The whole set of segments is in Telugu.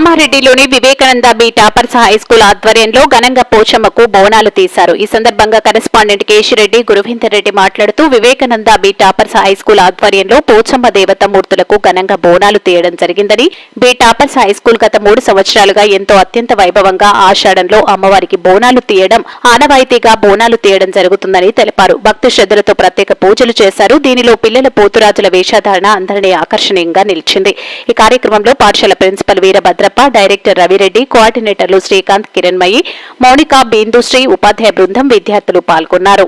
కామారెడ్డిలోని Vivekananda B toppers high school ఆధ్వర్యంలో ఘనంగా పోచమ్మకు బోనాలు తీశారు. ఈ సందర్భంగా కరెస్పాండెంట్ కేశిరెడ్డి గురువీందర్ రెడ్డి మాట్లాడుతూ Vivekananda B toppers high school ఆధ్వర్యంలో పోచమ్మ దేవత మూర్తులకు ఘనంగా బోనాలు తీయడం జరిగిందని బి టాపర్స్ హై స్కూల్ గత మూడు సంవత్సరాలుగా ఎంతో అత్యంత వైభవంగా ఆషాఢంలో అమ్మవారికి బోనాలు తీయడం ఆనవాయితీగా బోనాలు తీయడం జరుగుతుందని తెలిపారు. భక్తి శ్రద్ధలతో ప్రత్యేక పూజలు చేశారు. దీనిలో పిల్లల పోతురాజుల వేషధారణ అందరినీ ఆకర్షణీయంగా నిలిచింది. ఈ కార్యక్రమంలో పాఠశాల ప్రిన్సిపల్ వీరభద్ర వీరభద్రప్ప డైరెక్టర్ రవిరెడ్డి కోఆర్డినేటర్లు శ్రీకాంత్ కిరణ్మయి మౌనిక బీందుశ్రీ ఉపాధ్యాయ బృందం విద్యార్థులు పాల్గొన్నారు.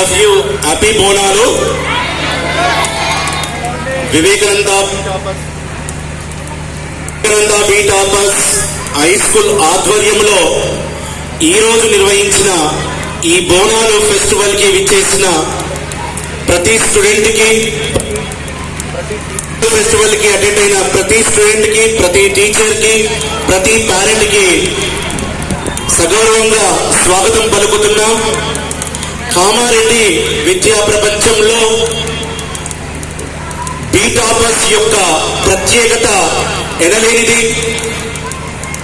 Love you happy Bonalu. Vivekananda Vivekananda B toppers high school ఆధ్వర్యంలో ఈ రోజు నిర్వహించిన ఈ బోనాలు ఫెస్టివల్కి విచ్చేసిన ప్రతి స్టూడెంట్కి ఫెస్టివల్కి అటెండ్ అయిన ప్రతి స్టూడెంట్కి ప్రతి టీచర్కి ప్రతి పేరెంట్కి సగౌరవంగా స్వాగతం పలుకుతున్నాం. కామారెడ్డి విద్యా ప్రపంచంలో బీటాపస్ యొక్క ప్రత్యేకత ఎనలేనిది.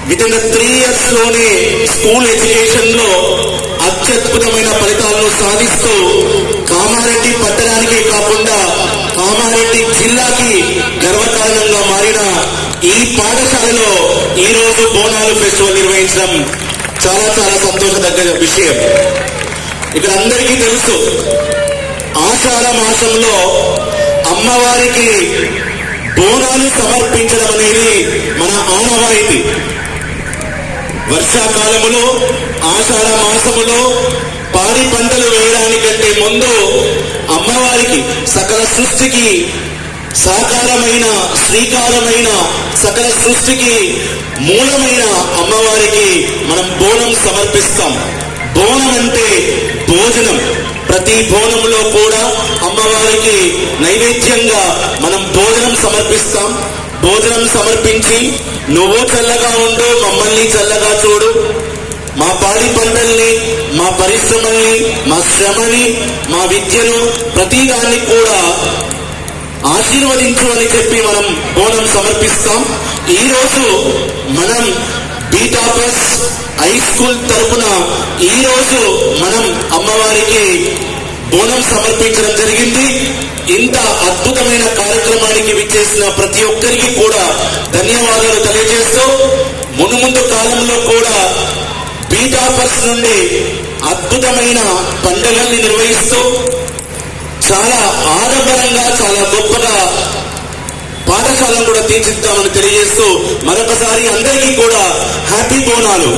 విత్ త్రీ ఇయర్స్లోనే స్కూల్ ఎడ్యుకేషన్లో అత్యద్భుతమైన ఫలితాలను సాధిస్తూ కామారెడ్డి పట్టణానికే కాకుండా కామారెడ్డి జిల్లాకి గర్వకారణంగా మారిన ఈ పాఠశాలలో ఈ రోజు బోనాలు ఫెస్టివల్ నిర్వహించడం చాలా చాలా సంతోషదగ్గ విషయం. ఇక్కడ అందరికీ తెలుసు. ఆషాఢ మాసంలో అమ్మవారికి బోనాలు సమర్పించడం అనేది మన ఆనవాయితీ. వర్షాకాలములో ఆషాఢ మాసములో పాడి పంటలు వేయడానికంటే ముందు అమ్మవారికి సకల సృష్టికి సాకారమైన శ్రీకారమైన సకల సృష్టికి మూలమైన అమ్మవారికి మనం బోనం సమర్పిస్తాం. బోనం అంటే భోజనం. ప్రతి బోనంలో కూడా అమ్మవారికి నైవేద్యంగా మనం భోజనం సమర్పిస్తాం. భోజనం సమర్పించి నువ్వు చల్లగా ఉండు మమ్మల్ని చల్లగా చూడు. మా పాడి పంటల్ని మా పరిశ్రమల్ని మా శ్రమని మా విద్యను ప్రతి దాన్ని కూడా ఆశీర్వదించు అని చెప్పి మనం బోనం సమర్పిస్తాం. ఈరోజు మనం బీటాపస్ హై స్కూల్ తరపున ఈ రోజు మనం అమ్మవారికి బోనం సమర్పించడం జరిగింది. ఇంత అద్భుతమైన కార్యక్రమానికి విచ్చేసిన ప్రతి ఒక్కరికి కూడా ధన్యవాదాలు తెలియజేస్తూ మునుముందు కాలంలో కూడా బీటాపర్స్ నుండి అద్భుతమైన పండుగల్ని నిర్వహిస్తూ చాలా ఆడంబరంగా చాలా గొప్పగా తీర్చిద్దామని తెలియజేస్తూ మరొకసారి అందరికీ కూడా హ్యాపీ బోనాలు.